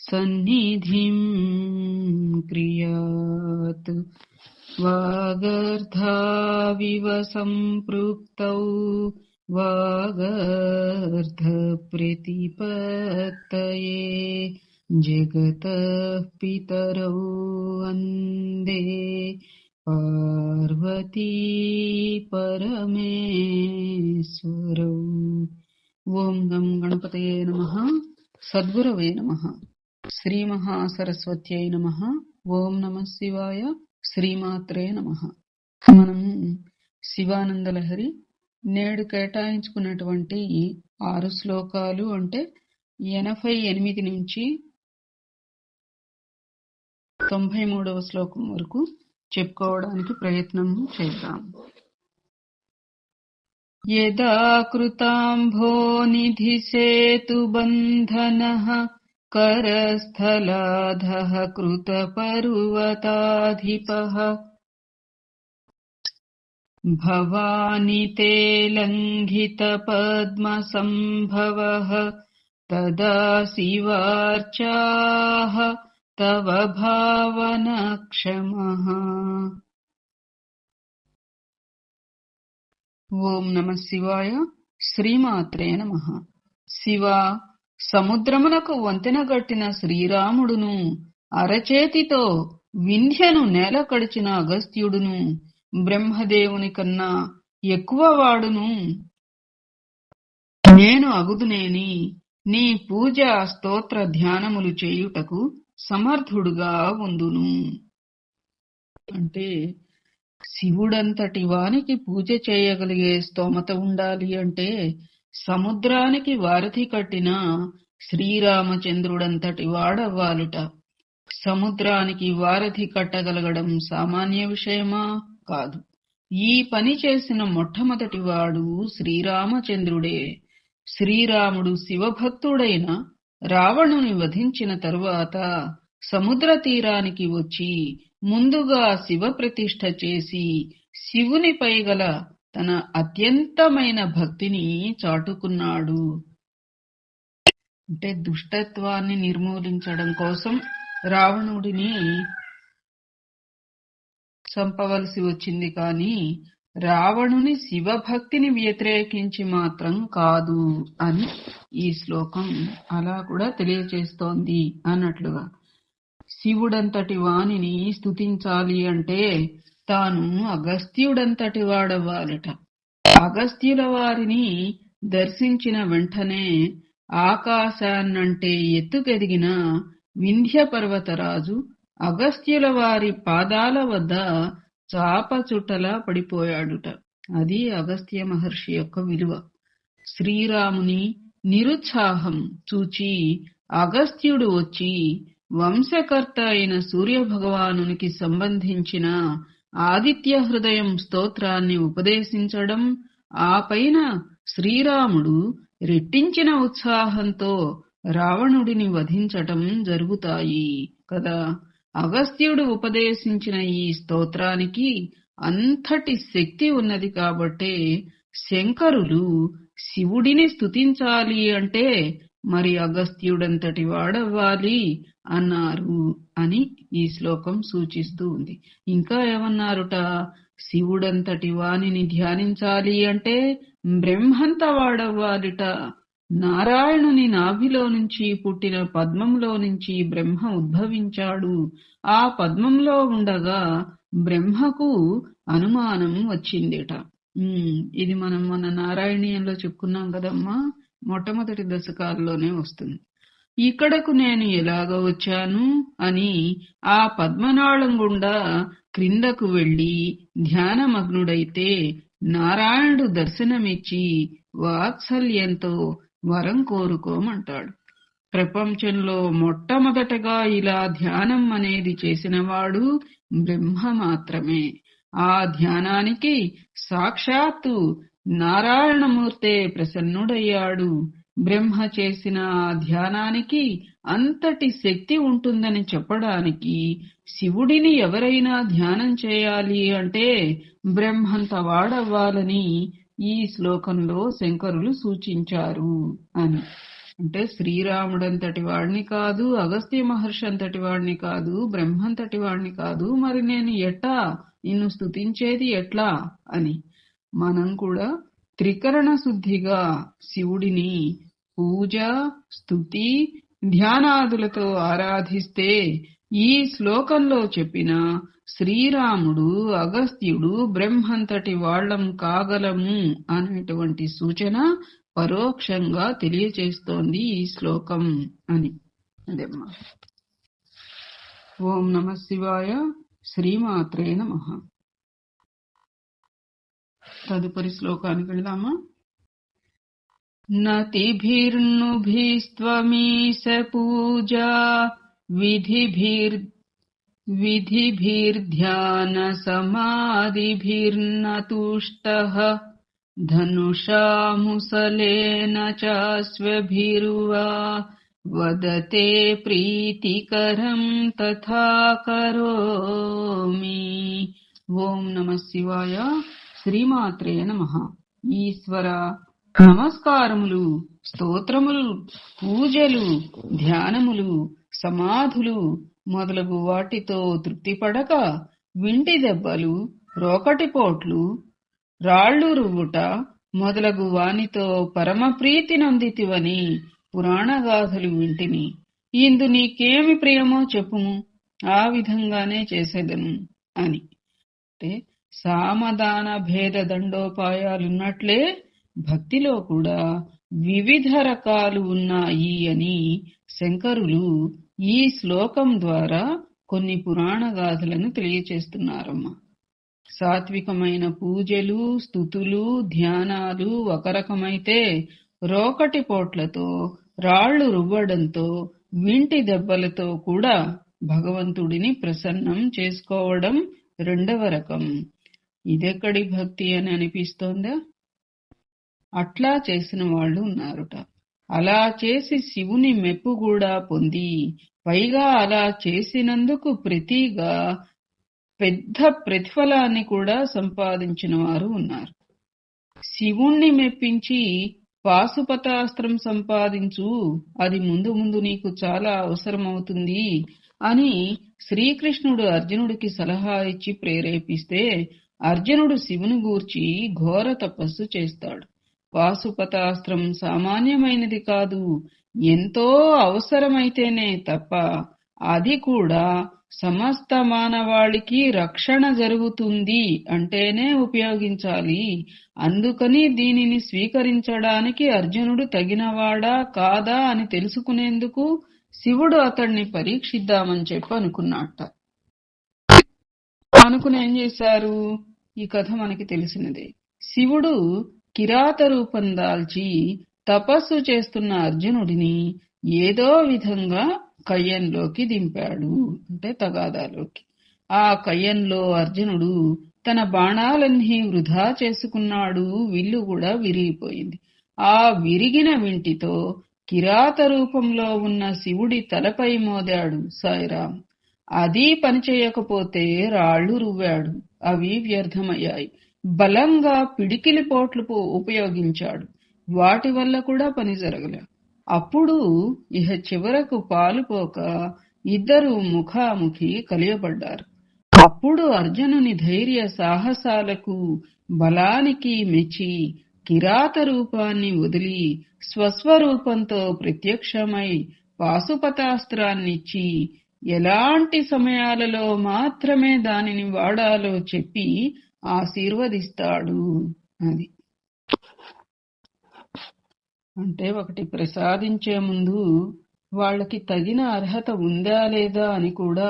सन्निधिम् क्रियात्। वागर्थाविव सम्पृक्तौ वागर्धप्रतिपत्तये जगतः पितरौ वन्दे। पार्वती परमेश्वरौ। ॐ गं गणपतये नमः। सद्गुरवे नमः। శ్రీ మహాసరస్వత్యై నమ. ఓం నమ శివాయ. శ్రీమాత్రే నమ. మనం శివానందలహరి నేడు కేటాయించుకున్నటువంటి ఆరు శ్లోకాలు అంటే ఎనభై ఎనిమిది నుంచి తొంభై మూడవ శ్లోకం వరకు చెప్పుకోవడానికి ప్రయత్నం చేద్దాం. యదా బంధన करस्थलाधः कृतपर्वताधिपः। भवानि ते लङ्घितपद्मसम्भवः तदा शिवार्चाः तव भावनक्षमः। ॐ नमः शिवाय श्रीमात्रे नमः। शिवा సముద్రమునకు వంతెనగట్టిన శ్రీరాముడును అరచేతితో వింధ్యను నేల కడిచిన అగస్త్యుడును బ్రహ్మదేవుని కన్నా ఎక్కువ వాడును. నేను అగుదునేని నీ పూజ స్తోత్ర ధ్యానములు చేయుటకు సమర్థుడుగా ఉందును. అంటే శివుడంతటి వానికి పూజ చేయగలిగే స్తోమత ఉండాలి అంటే సముద్రానికి వారధి కట్టిన శ్రీరామచంద్రుడంతటి వాడవ్వాలిట. సముద్రానికి వారధి కట్టగలగడం సామాన్య విషయమా? కాదు. ఈ పని చేసిన మొట్టమొదటి వాడు శ్రీరామచంద్రుడే. శ్రీరాముడు శివభక్తుడైన రావణుని వధించిన తరువాత సముద్ర తీరానికి వచ్చి ముందుగా శివ ప్రతిష్ఠ చేసి శివునిపై గల తన అత్యంతమైన భక్తిని చాటుకున్నాడు. అంటే దుష్టత్వాన్ని నిర్మూలించడం కోసం రావణుడిని చంపవలసి వచ్చింది కానీ రావణుని శివభక్తిని వ్యతిరేకించి మాత్రం కాదు అని ఈ శ్లోకం అలా కూడా తెలియచేస్తోంది అన్నట్లుగా. శివుడంతటి వానిని స్తుతించాలి అంటే తాను అగస్త్యుడంతటి వాడవ్వాలట. అగస్త్యుల వారిని దర్శించిన వెంటనే ఆకాశాన్నంటే ఎత్తుకెదిగిన వింధ్య పర్వతరాజు అగస్త్యుల వారి పాదాల వద్ద చాపచుట్టలా పడిపోయాడుట. అది అగస్త్య మహర్షి యొక్క విలువ. శ్రీరాముని నిరుత్సాహం చూచి అగస్త్యుడు వచ్చి వంశకర్త అయిన సూర్యభగవానునికి సంబంధించిన ఆదిత్య హృదయం స్తోత్రాన్ని ఉపదేశించడం ఆ పైన శ్రీరాముడు రెట్టించిన ఉత్సాహంతో రావణుడిని వధించటం జరుగుతాయి కదా. అగస్త్యుడు ఉపదేశించిన ఈ స్తోత్రానికి అంతటి శక్తి ఉన్నది కాబట్టే శంకరులు శివుడిని స్తుతించాలి అంటే మరి అగస్త్యుడంతటి వాడవ్వాలి అన్నారు అని ఈ శ్లోకం సూచిస్తూ ఉంది. ఇంకా ఏమన్నారుట? శివుడంతటి వానిని ధ్యానించాలి అంటే బ్రహ్మంత వాడవ్వాలిట. నారాయణుని నాభిలో నుంచి పుట్టిన పద్మంలో నుంచి బ్రహ్మ ఉద్భవించాడు. ఆ పద్మంలో ఉండగా బ్రహ్మకు అనుమానం వచ్చిందిట. ఇది మనం మన నారాయణీయంలో చెప్పుకున్నాం కదమ్మా. మొట్టమొదటి దశకాల్లోనే వస్తుంది. ఇక్కడకు నేను ఎలాగ వచ్చాను అని ఆ పద్మనాళం గుండా క్రిందకు వెళ్ళి ధ్యానమగ్నుడైతే నారాయణుడు దర్శనమిచ్చి వాత్సల్యంతో వరం కోరుకోమంటాడు. ప్రపంచంలో మొట్టమొదటగా ఇలా ధ్యానం అనేది చేసినవాడు బ్రహ్మ మాత్రమే. ఆ ధ్యానానికి సాక్షాత్తు నారాయణమూర్తే ప్రసన్నుడయ్యాడు. బ్రహ్మ చేసిన ఆ ధ్యానానికి అంతటి శక్తి ఉంటుందని చెప్పడానికి శివుడిని ఎవరైనా ధ్యానం చేయాలి అంటే బ్రహ్మంత వాడవ్వాలని ఈ శ్లోకంలో శంకరులు సూచించారు అని. అంటే శ్రీరాముడంతటి వాడిని కాదు అగస్త్య మహర్షి అంతటి వాడిని కాదు బ్రహ్మంతటి వాడిని కాదు మరి నేను ఎట్టా నిన్ను స్తుతించేది ఎట్లా? అని. మనం కూడా త్రికరణ శుద్ధిగా శివుడిని పూజ స్థుతి ధ్యానాదులతో ఆరాధిస్తే ఈ శ్లోకంలో చెప్పిన శ్రీరాముడు అగస్త్యుడు బ్రహ్మంతటి వాళ్ళం కాగలము అనేటువంటి సూచన పరోక్షంగా తెలియచేస్తోంది ఈ శ్లోకం అని. అదేమ్మా. ఓం నమ శివాయ శ్రీమాత్రే నమ. తదుపరి శ్లోకానికి వెళ్దామా నతిభిర్నుభిస్త్వమీశ పూజా విధిభిర్ విధిభిర్ధ్యాన సమాధిభిర్నతుష్టః ధనుషా ముసలేన చాస్వభిర్వా వదతే ప్రీతికరం తథా కరోమి ఓం నమ శివాయ శ్రీమాత్రే నమ. ఈశ్వర నమస్కారములు స్తోత్రములు పూజలు ధ్యానములు సమాధులు మొదలగు వాటితో తృప్తిపడక వింటి దెబ్బలు రోకటిపోట్లు రాళ్ళు రువ్వుట మొదలగు వానితో పరమప్రీతి నొందితివని పురాణగాథలు వింటిని. ఇందు నీకేమి ప్రియమో చెప్పుము ఆ విధంగానే చేసేదను అని. అంటే సామదాన భేద దండోపాయాలున్నట్లే భక్తిలో కూడా వివిధ రకాలు ఉన్నాయి అని శంకరులు ఈ శ్లోకం ద్వారా కొన్ని పురాణ గాథలను తెలియచేస్తున్నారమ్మా. సాత్వికమైన పూజలు స్థుతులు ధ్యానాలు ఒక రకమైతే రోకటి పోట్లతో రాళ్ళు రువ్వడంతో వింటి దెబ్బలతో కూడా భగవంతుడిని ప్రసన్నం చేసుకోవడం రెండవ రకం. ఇదెక్కడి భక్తి అని అనిపిస్తోందా? అట్లా చేసిన వాళ్ళు ఉన్నారుట. అలా చేసి శివుని మెప్పు కూడా పొంది పైగా అలా చేసినందుకు ప్రతిగా పెద్ద ప్రతిఫలాన్ని కూడా సంపాదించిన వారు ఉన్నారు. శివుణ్ణి మెప్పించి పాశుపతాస్త్రం సంపాదించు అది ముందు ముందు నీకు చాలా అవసరమవుతుంది అని శ్రీకృష్ణుడు అర్జునుడికి సలహా ఇచ్చి ప్రేరేపిస్తే అర్జునుడు శివుని గూర్చి ఘోర తపస్సు చేస్తాడు. పాశుపతాస్త్రం సామాన్యమైనది కాదు. ఎంతో అవసరమైతేనే తప్ప అది కూడా సమస్త మానవాళికి రక్షణ జరుగుతుంది అంటేనే ఉపయోగించాలి. అందుకని దీనిని స్వీకరించడానికి అర్జునుడు తగినవాడా కాదా అని తెలుసుకునేందుకు శివుడు అతన్ని పరీక్షిద్దామని చెప్పి అనుకున్నట్ట అనుకుని ఏం చేశారు? ఈ కథ మనకి తెలిసినదే. శివుడు కిరాత రూపం దాల్చి తపస్సు చేస్తున్న అర్జునుడిని ఏదో విధంగా కయ్యంలోకి దింపాడు అంటే తగాదాలోకి. ఆ కయ్యంలో అర్జునుడు తన బాణాలన్నీ వృధా చేసుకున్నాడు విల్లు కూడా విరిగిపోయింది. ఆ విరిగిన వింటితో కిరాత రూపంలో ఉన్న శివుడి తలపై మోదాడు సాయిరాం అది పనిచేయకపోతే రాళ్ళు రువ్వాడు. అవి వ్యర్థమయ్యాయి. బలంగా పిడికిలి పోట్లు ఉపయోగించాడు. వాటి వల్ల కూడా పని జరగలే. అప్పుడు ఇహ చివరకు పాలుపోక ఇద్దరు ముఖాముఖి కలియబడ్డారు. అప్పుడు అర్జునుని ధైర్య సాహసాలకు బలానికి మెచ్చి కిరాత రూపాన్ని వదిలి స్వస్వరూపంతో ప్రత్యక్షమై పాశుపతాస్త్రాన్నిచ్చి ఎలాంటి సమయాలలో మాత్రమే దానిని వాడాలో చెప్పి ఆశీర్వదిస్తాడు అది. అంటే ఒకటి ప్రసాదించే ముందు వాళ్ళకి తగిన అర్హత ఉందా లేదా అని కూడా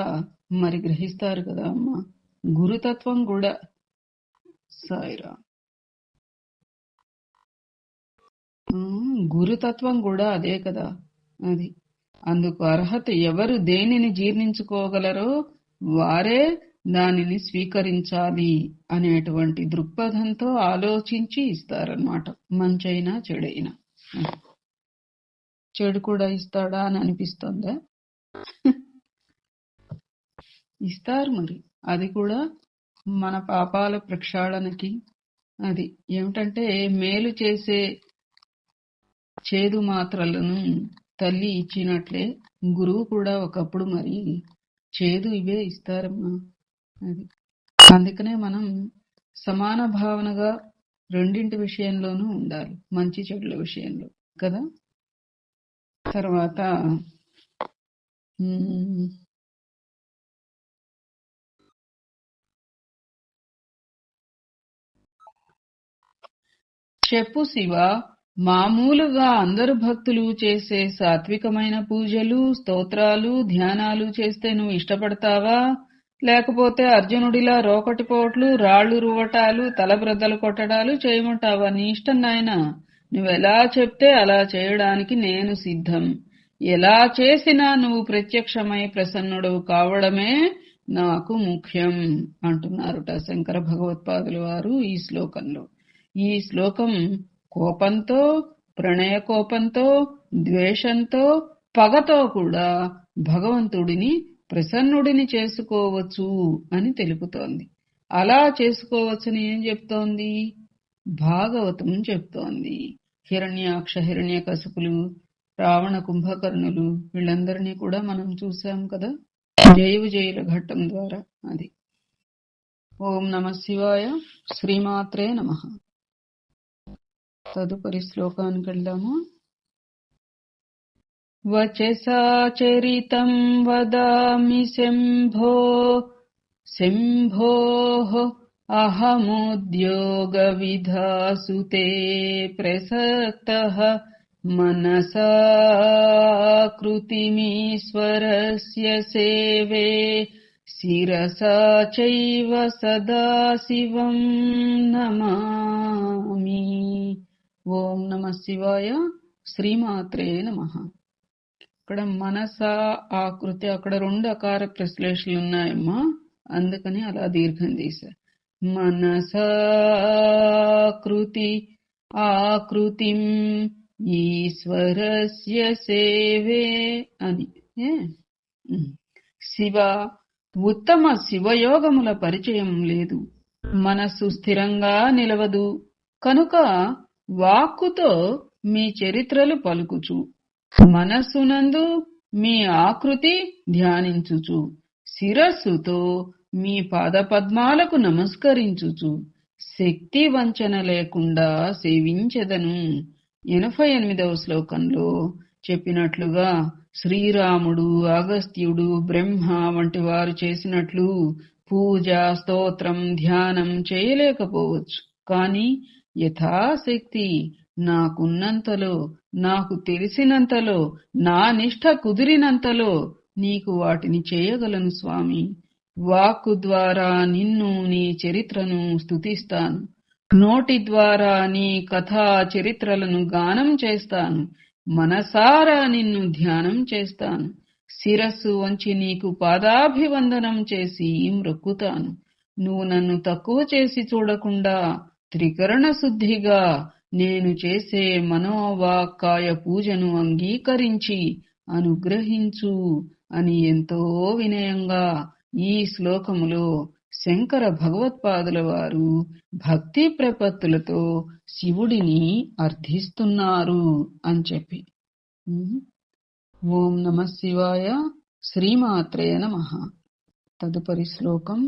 మరి గ్రహిస్తారు కదా అమ్మ. గురుతత్వం కూడా సాయిరా. గురుతత్వం కూడా అదే కదా అది. అందుకు అర్హత ఎవరు దేనిని జీర్ణించుకోగలరో వారే దానిని స్వీకరించాలి అనేటువంటి దృక్పథంతో ఆలోచించి ఇస్తారనమాట మంచైనా చెడైనా. చెడు కూడా ఇస్తాడా అని అనిపిస్తుందా? ఇస్తారు మరి. అది కూడా మన పాపాల ప్రక్షాళనకి. అది ఏమిటంటే మేలు చేసే చేదు మాత్రలను తల్లి ఇచ్చినట్లే. గురువు కూడా ఒకప్పుడు మరి చేదు ఇవే ఇస్తారమ్మా. అది. అందుకనే మనం సమాన భావనగా రెండింటి విషయంలోనూ ఉండాలి. మంచి చెడుల విషయంలో. కదా? తర్వాత చెప్పు శివ. మామూలుగా అందరు భక్తులు చేసే సాత్వికమైన పూజలు స్తోత్రాలు ధ్యానాలు చేస్తే నువ్వు ఇష్టపడతావా? లేకపోతే అర్జునుడిలా రోకటి పోట్లు రాళ్ళు రువటాలు తలబ్రద్దలు కొట్టడాలు చేయమంటావా? నీ ఇష్టం నాయన. నువ్వెలా చెప్తే అలా చేయడానికి నేను సిద్ధం. ఎలా చేసినా నువ్వు ప్రత్యక్షమై ప్రసన్నుడు కావడమే నాకు ముఖ్యం అంటున్నారుట శంకర భగవత్పాదుల వారు ఈ శ్లోకంలో. ఈ శ్లోకం కోపంతో ప్రణయ కోపంతో ద్వేషంతో పగతో కూడా భగవంతుడిని ప్రసన్నుడిని చేసుకోవచ్చు అని తెలుపుతోంది. అలా చేసుకోవచ్చని ఏం చెప్తోంది? భాగవతం చెప్తోంది. హిరణ్యాక్ష హిరణ్య కసుపులు రావణ కుంభకర్ణులు వీళ్ళందరినీ కూడా మనం చూసాం కదా? జయవు జయుల ఘట్టం ద్వారా అది. ఓం నమ శివాయ. శ్రీమాత్రే నమ. తదుపరి శ్లోకానికి వెళ్దాము వచసా చరితం వదామి శంభో శంభోః అహముద్యోగ విధాసు తే ప్రసక్తః మనసా కృతిమీశ్వరస్య సేవే శిరసా చైవ సదా శివం నమామి ఓం నమ శివాయ శ్రీమాత్రే నమ. ఇక్కడ మనస ఆకృతి అక్కడ రెండు అకార ప్రశ్లేషలు ఉన్నాయమ్మా. అందుకని అలా దీర్ఘం తీశారు మనసాకృతి ఆకృతిం ఈశ్వరస్య సేవే అని. ఏ? శివ ఉత్తమ శివయోగముల పరిచయం లేదు. మనస్సు స్థిరంగా నిలవదు. కనుక వాక్కుతో మీ చరిత్రలు పలుకుచు. మనస్సునందు మీ ఆకృతి ధ్యానించుచు. శిరస్సుతో మీ పాదపద్మాలకు నమస్కరించుచు. శక్తి వంచన లేకుండా సేవించెదను. ఎనభై ఎనిమిదవ శ్లోకంలో చెప్పినట్లుగా శ్రీరాముడు అగస్త్యుడు బ్రహ్మ వంటి వారు చేసినట్లు పూజ స్తోత్రం ధ్యానం చేయలేకపోవచ్చు. కానీ యథాశక్తి. నాకున్నంతలో నాకు తెలిసినంతలో నా నిష్ట కుదిరినంతలో నీకు వాటిని చేయగలను స్వామి. వాక్కు ద్వారా నిన్ను నీ చరిత్రను స్తుతిస్తాను. నోటి ద్వారా నీ కథా చరిత్రలను గానం చేస్తాను. మనసారా నిన్ను ధ్యానం చేస్తాను. శిరస్సు వంచి నీకు పాదాభివందనం చేసి మ్రొక్కుతాను. నువ్వు నన్ను తక్కువ చేసి చూడకుండా త్రికరణ శుద్ధిగా నేను చేసే మనోవాక్కాయ పూజను అంగీకరించి అనుగ్రహించు అని ఎంతో వినయంగా ఈ శ్లోకములో శంకర భగవత్పాదుల వారు భక్తి ప్రపత్తులతో శివుడిని అర్థిస్తున్నారు అని చెప్పి. ఓం నమ శివాయ శ్రీమాత్రే నమ. తదుపరి శ్లోకం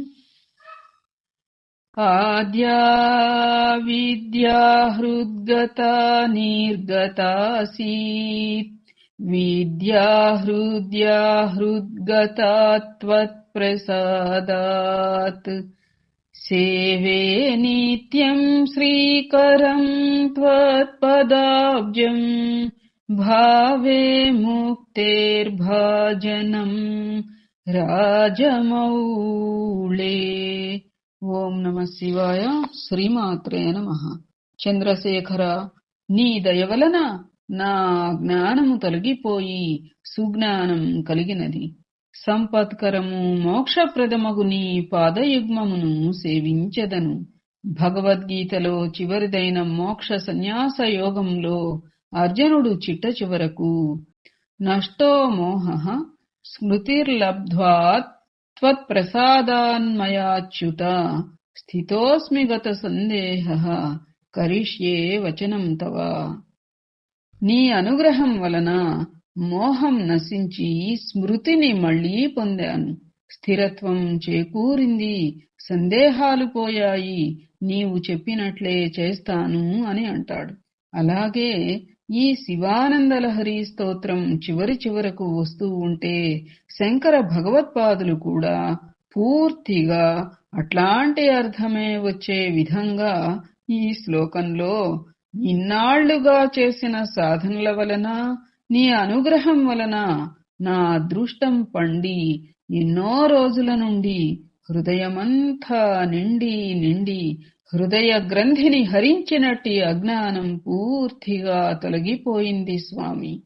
आद्या विद्या हृद्गता निर्गतासीत् विद्या हृद्या हृद्गता त्वत्प्रसादात् सेवे नित्यम् श्रीकरम् त्वत्पदाब्जम् भावे मुक्तेर्भाजनम् राजमौले। ఓం నమ శివాయ శ్రీమాత్రే నమ. చంద్రశేఖర నీ దయ వలన నా జ్ఞానము తొలగిపోయి సుజ్ఞానం కలిగినది. సంపత్కరము మోక్షప్రదమగు నీ పాదయుగ్మమును సేవించదను. భగవద్గీతలో చివరిదైన మోక్ష సన్యాస యోగంలో అర్జునుడు చిట్ట చివరకు నష్టో మోహ స్మృతిర్లబ్ధ్వాత్ త్వత్ప్రసాదాన్మయాచ్యుత. స్థితోస్మి గత సందేహ కరిష్యే వచనం తవ. నీ అనుగ్రహం వలన మోహం నశించి స్మృతిని మళ్ళీ పొందాను. స్థిరత్వం చేకూరింది. సందేహాలు పోయాయి. నీవు చెప్పినట్లే చేస్తాను అని అంటాడు. అలాగే ఈ శివానందలహరి స్తోత్రం చివరి చివరకు వస్తూ ఉంటే శంకర భగవత్పాదులు కూడా పూర్తిగా అట్లాంటి అర్థమే వచ్చే విధంగా ఈ శ్లోకంలో ఇన్నాళ్ళుగా చేసిన సాధనల వలన నీ అనుగ్రహం వలన నా అదృష్టం పండి ఎన్నో రోజుల నుండి హృదయమంతా నిండి నిండి హృదయ గ్రంథిని హరించినట్టి అజ్ఞానం పూర్తిగా తొలగిపోయింది స్వామి.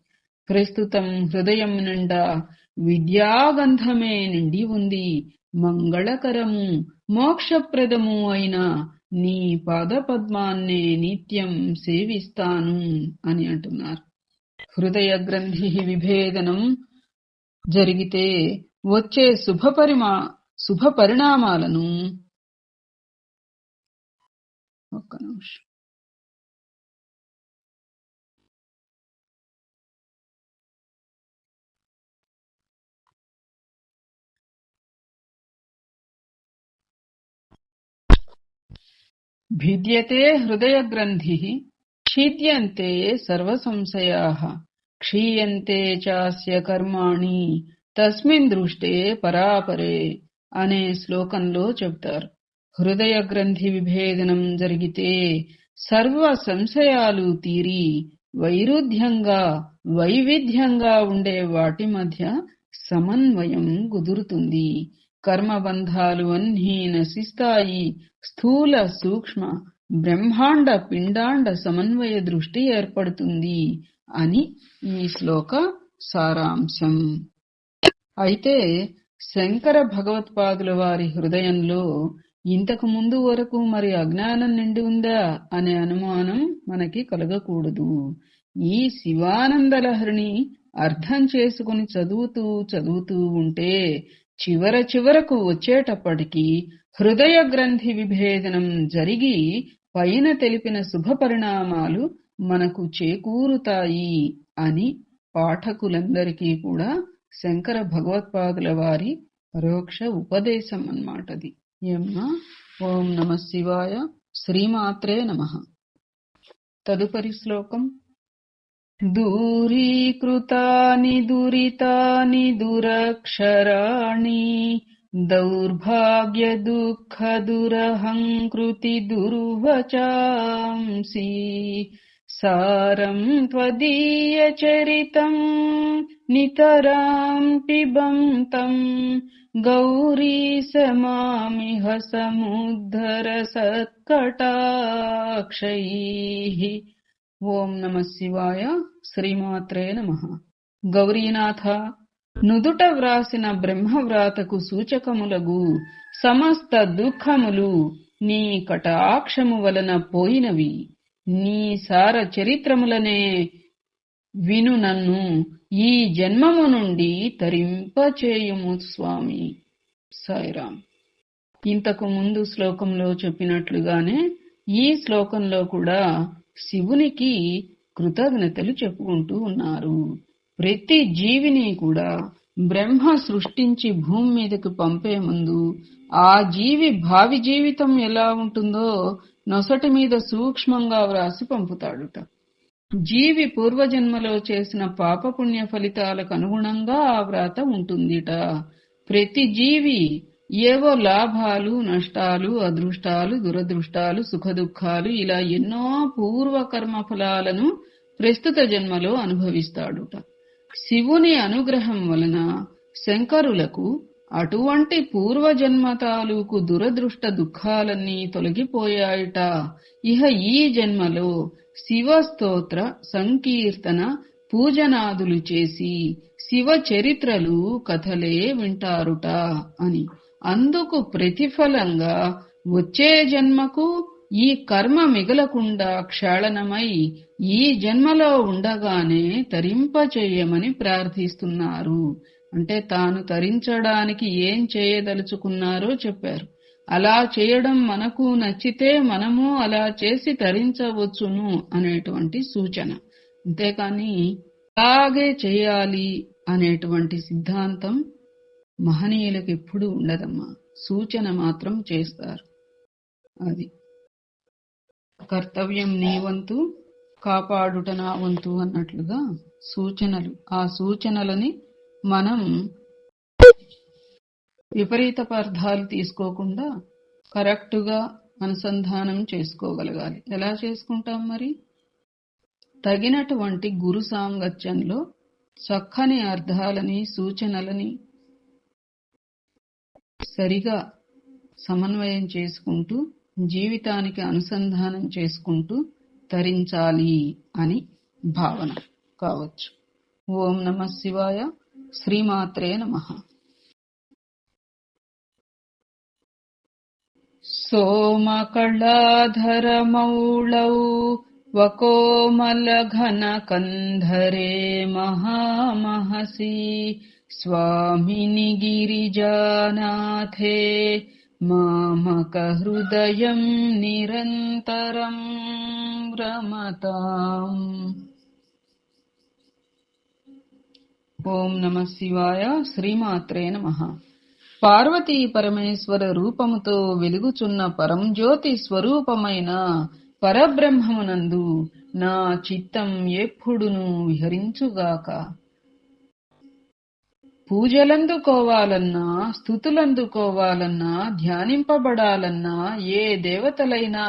ప్రస్తుతం హృదయం నిండా విద్యాగంధమే నిండి ఉంది. మంగళకరము మోక్షప్రదము అయిన నీ పాదపద్మాన్నే నిత్యం సేవిస్తాను అని అంటున్నారు. హృదయ గ్రంథి విభేదనం జరిగితే వచ్చే శుభ పరిమా శుభ పరిణామాలను ఒక్క నిమిషం భిద్యతే హృదయగ్రంథి ఛిద్యంతే సర్వసంశయా క్షీయంతే చాస్య కర్మాణి తస్మిన్ దృష్టే పరాపరే అనే శ్లోకంలో చెప్తారు హృదయ గ్రంథి విభేదనం జరిగితే సర్వ సంశయాలు తీరి వైరుధ్యంగా వైవిధ్యంగా ఉండే వాటి మధ్య సమన్వయం కుదురుతుంది. కర్మబంధాలు అన్నీ నశిస్తాయి. స్థూల సూక్ష్మ బ్రహ్మాండ పిండాండ సమన్వయ దృష్టి ఏర్పడుతుంది అని ఈ శ్లోక సారాంశం. అయితే శంకర భగవత్పాదుల వారి హృదయంలో ఇంతకు ముందు వరకు మరి అజ్ఞానం నిండి ఉందా అనే అనుమానం మనకి కలగకూడదు. ఈ శివానందలహరిని అర్థం చేసుకుని చదువుతూ చదువుతూ ఉంటే చివర చివరకు వచ్చేటప్పటికి హృదయ గ్రంథి విభేదనం జరిగి పైన తెలిపిన శుభ పరిణామాలు మనకు చేకూరుతాయి అని పాఠకులందరికీ కూడా శంకర భగవత్పాదుల వారి పరోక్ష ఉపదేశం అన్నమాటది म् ओम् नम शिवाय श्रीमात्रे नमः। तदुपरि श्लोकम्। दूरीकृतानि दुरितानि दुरक्षराणि दौर्भाग्यदुःखदुरहङ्कृतिदुर्वचांसि सारम् त्वदीयचरितम् नितराम् पिबन्तम् గౌరీ సమామిహ సముద్ధర ఓం నమ శివాయ శ్రీమాత్రే నమ గౌరీనాథ నుదుట వ్రాసిన బ్రహ్మవ్రాతకు సూచకములగు సమస్త దుఃఖములు నీ కటాక్షము వలన పోయినవి. నీ సార చరిత్రములనే విను నన్ను ఈ జన్మము నుండి తరింపచేయుము స్వామి. సాయిరామ్ ఇంతకు ముందు శ్లోకంలో చెప్పినట్లుగానే ఈ శ్లోకంలో కూడా శివునికి కృతజ్ఞతలు చెప్పుకుంటూ ఉన్నారు. ప్రతి జీవిని కూడా బ్రహ్మ సృష్టించి భూమి మీదకు పంపే ముందు ఆ జీవి భావి జీవితం ఎలా ఉంటుందో నొసటి మీద సూక్ష్మంగా వ్రాసి పంపుతాడుట. జీవి పూర్వజన్మలో చేసిన పాపపుణ్య ఫలితాలకు అనుగుణంగా ఆ వ్రాత ఉంటుందిట. ప్రతి జీవి ఏవో లాభాలు నష్టాలు అదృష్టాలు దురదృష్టాలు సుఖదుఖాలు ఇలా ఎన్నో పూర్వ కర్మ ఫలాలను ప్రస్తుత జన్మలో అనుభవిస్తాడుట. శివుని అనుగ్రహం వలన శంకరులకు అటువంటి పూర్వజన్మ తాలూకు దురదృష్ట దుఃఖాలన్నీ తొలగిపోయాయిట. ఇహ ఈ జన్మలో శివస్తోత్ర సంకీర్తన పూజనాదులు చేసి శివ చరిత్రలు కథలే వింటారుట అని. అందుకు ప్రతిఫలంగా వచ్చే జన్మకు ఈ కర్మ మిగలకుండా క్షాళనమై ఈ జన్మలో ఉండగానే తరింపచేయమని ప్రార్థిస్తున్నారు. అంటే తాను తరించడానికి ఏం చేయదలుచుకున్నారో చెప్పారు. అలా చేయడం మనకు నచ్చితే మనము అలా చేసి తరించవచ్చును అనేటువంటి సూచన. అంతేకాని అలాగే చేయాలి అనేటువంటి సిద్ధాంతం మహనీయులకు ఎప్పుడు ఉండదమ్మా. సూచన మాత్రం చేస్తారు. అది. కర్తవ్యం నీ వంతు కాపాడుట నా వంతు అన్నట్లుగా సూచనలు ఆ సూచనలని మనం విపరీత పదార్థాలు తీసుకోకుండా కరెక్టుగా అనుసంధానం చేసుకోగలగాలి. ఎలా చేసుకుంటాం మరి? తగినటువంటి గురు సాంగత్యంలో చక్కని అర్థాలని సూచనలని సరిగా సమన్వయం చేసుకుంటూ జీవితానికి అనుసంధానం చేసుకుంటూ తరించాలి అని భావన కావచ్చు. ఓం నమ శివాయ. శ్రీమాత్రే నమ सोमकलाधरमौळौ वकोमलघनकन्धरे महामहसि स्वामिनि गिरिजानाथे मामकहृदयं निरन्तरं रमताम् ఓం నమ శివాయ శ్రీమాత్రే నమ. పార్వతీ పరమేశ్వర రూపముతో వెలుగుచున్న పరంజ్యోతి స్వరూపమైన పరబ్రహ్మమునందు నా చిత్తం ఎప్పుడును విహరించుగాక. పూజలందుకోవాలన్నా స్థుతులందుకోవాలన్నా ధ్యానింపబడాలన్నా ఏ దేవతలైనా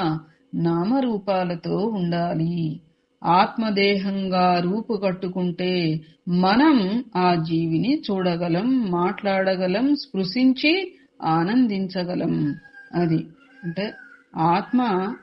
నామరూపాలతో ఉండాలి. ఆత్మదేహంగా రూపు కట్టుకుంటే మనం ఆ జీవిని చూడగలం మాట్లాడగలం స్పృశించి ఆనందించగలం. అది. అంటే ఆత్మ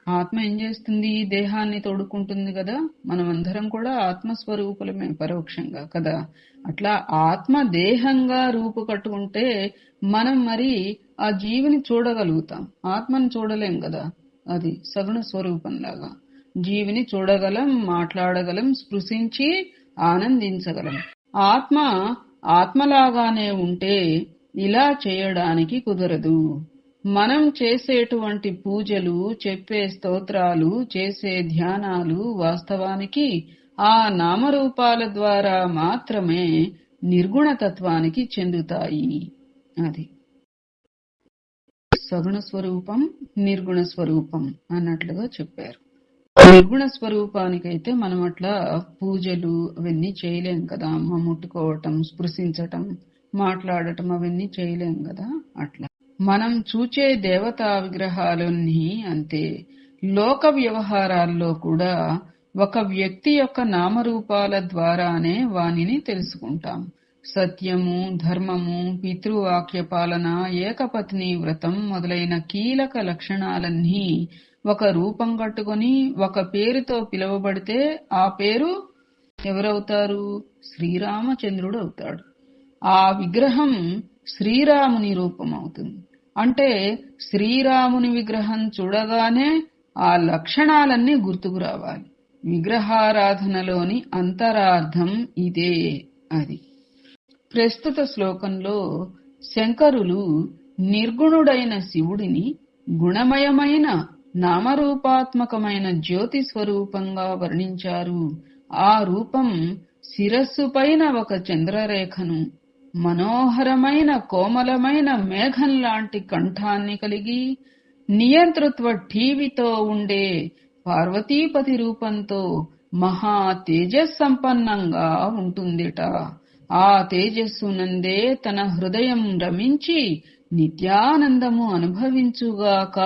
ఆత్మ ఏం చేస్తుంది? దేహాన్ని తోడుకుంటుంది కదా. మనమందరం కూడా ఆత్మస్వరూపులమే పరోక్షంగా కదా. అట్లా ఆత్మ దేహంగా రూపు కట్టుకుంటే మనం మరి ఆ జీవిని చూడగలుగుతాం. ఆత్మని చూడలేం కదా. అది సగుణ స్వరూపంలాగా. జీవిని చూడగలం మాట్లాడగలం స్పృశించి ఆనందించగలం. ఆత్మ ఆత్మలాగానే ఉంటే ఇలా చేయడానికి కుదరదు. మనం చేసేటువంటి పూజలు చెప్పే స్తోత్రాలు చేసే ధ్యానాలు వాస్తవానికి ఆ నామరూపాల ద్వారా మాత్రమే నిర్గుణతత్వానికి చెందుతాయి. అది. సగుణ స్వరూపం నిర్గుణ స్వరూపం అన్నట్లుగా చెప్పారు. నిర్గుణ స్వరూపానికైతే మనం అట్లా పూజలు అవన్నీ చేయలేం కదా. అమ్మ ముట్టుకోవటం స్పృశించటం మాట్లాడటం అవన్నీ చేయలేం కదా. అట్లా. మనం చూచే దేవతా విగ్రహాలన్నీ అంతే. లోక వ్యవహారాల్లో కూడా ఒక వ్యక్తి యొక్క నామరూపాల ద్వారానే వానిని తెలుసుకుంటాం. సత్యము ధర్మము పితృవాక్య పాలన ఏకపత్ని వ్రతం మొదలైన కీలక లక్షణాలన్నీ ఒక రూపం కట్టుకొని ఒక పేరుతో పిలువబడితే ఆ పేరు ఎవరవుతారు? శ్రీరామచంద్రుడు అవుతాడు. ఆ విగ్రహం శ్రీరాముని రూపం అవుతుంది అంటే శ్రీరాముని విగ్రహం చూడగానే ఆ లక్షణాలన్నీ గుర్తుకు రావాలి. విగ్రహారాధనలోని అంతరార్థం ఇదే అది. ప్రస్తుత శ్లోకంలో శంకరులు నిర్గుణుడైన శివుడిని గుణమయమైన నామరూపాత్మకమైన జ్యోతి స్వరూపంగా వర్ణించారు. ఆ రూపం శిరస్సు పైన ఒక చంద్రరేఖను మనోహరమైన కోమలమైన మేఘం లాంటి కంఠాన్ని కలిగి నియంతృత్వ టీవీతో ఉండే పార్వతీపతి రూపంతో మహా తేజస్సంపన్నంగా ఉంటుందిట. ఆ తేజస్సునందే తన హృదయం రమించి నిత్యానందము అనుభవించుగాక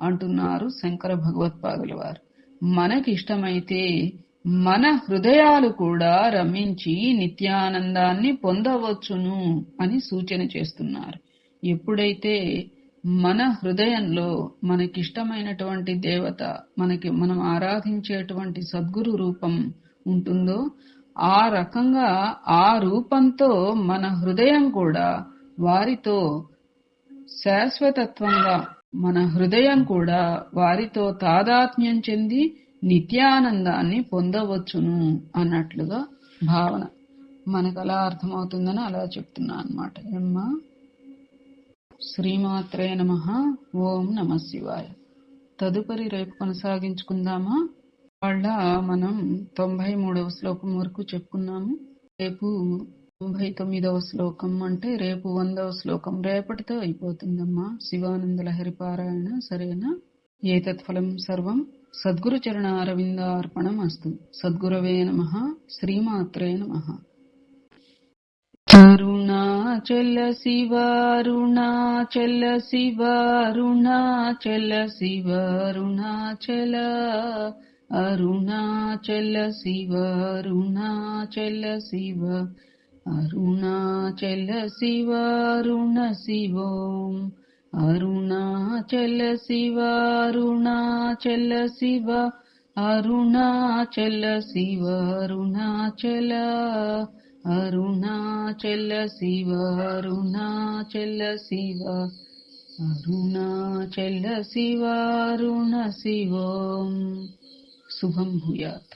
అంటున్నారు శంకర భగవత్పాదుల వారు మనకిష్టమైతే మన హృదయాలు కూడా రమించి నిత్యానందాన్ని పొందవచ్చును అని సూచన చేస్తున్నారు. ఎప్పుడైతే మన హృదయంలో మనకిష్టమైనటువంటి దేవత మనకి మనం ఆరాధించేటువంటి సద్గురు రూపం ఉంటుందో ఆ రకంగా ఆ రూపంతో మన హృదయం కూడా వారితో శాశ్వతత్వంగా మన హృదయం కూడా వారితో తాదాత్మ్యం చెంది నిత్యానందాన్ని పొందవచ్చును అన్నట్లుగా భావన. మనకు అలా అర్థమవుతుందని అలా చెప్తున్నా అనమాట ఏమ్మా? శ్రీమాత్రే నమ. ఓం నమ శివాయ. తదుపరి రేపు కొనసాగించుకుందామా? వాళ్ళ మనం తొంభై మూడవ శ్లోకం వరకు చెప్పుకున్నాము. రేపు తొంభై తొమ్మిదవ శ్లోకం అంటే రేపు వందవ శ్లోకం. రేపటితో అయిపోతుందమ్మా. శివానంద లహరి పారాయణ సరేనా? ఏతత్ ఫలం సర్వం. సద్గురు చరణ అరవిందార్పణం అస్తు. సద్గురవే నమ. శ్రీమాత్రే నమ. అరుణాచల శివ అరుణాచల శివ అరుణాచల శివరుణాచల శివ. अरुणाचल चलसि वाुण शिवो। अरुणा चल शिवारुणा शिव अरुणाचल चलसि वा अरुणाचल अरुणा शिव अरुणाचल शिव अरुणा शिव ऋरुण शिवो। शुभं भूयात्।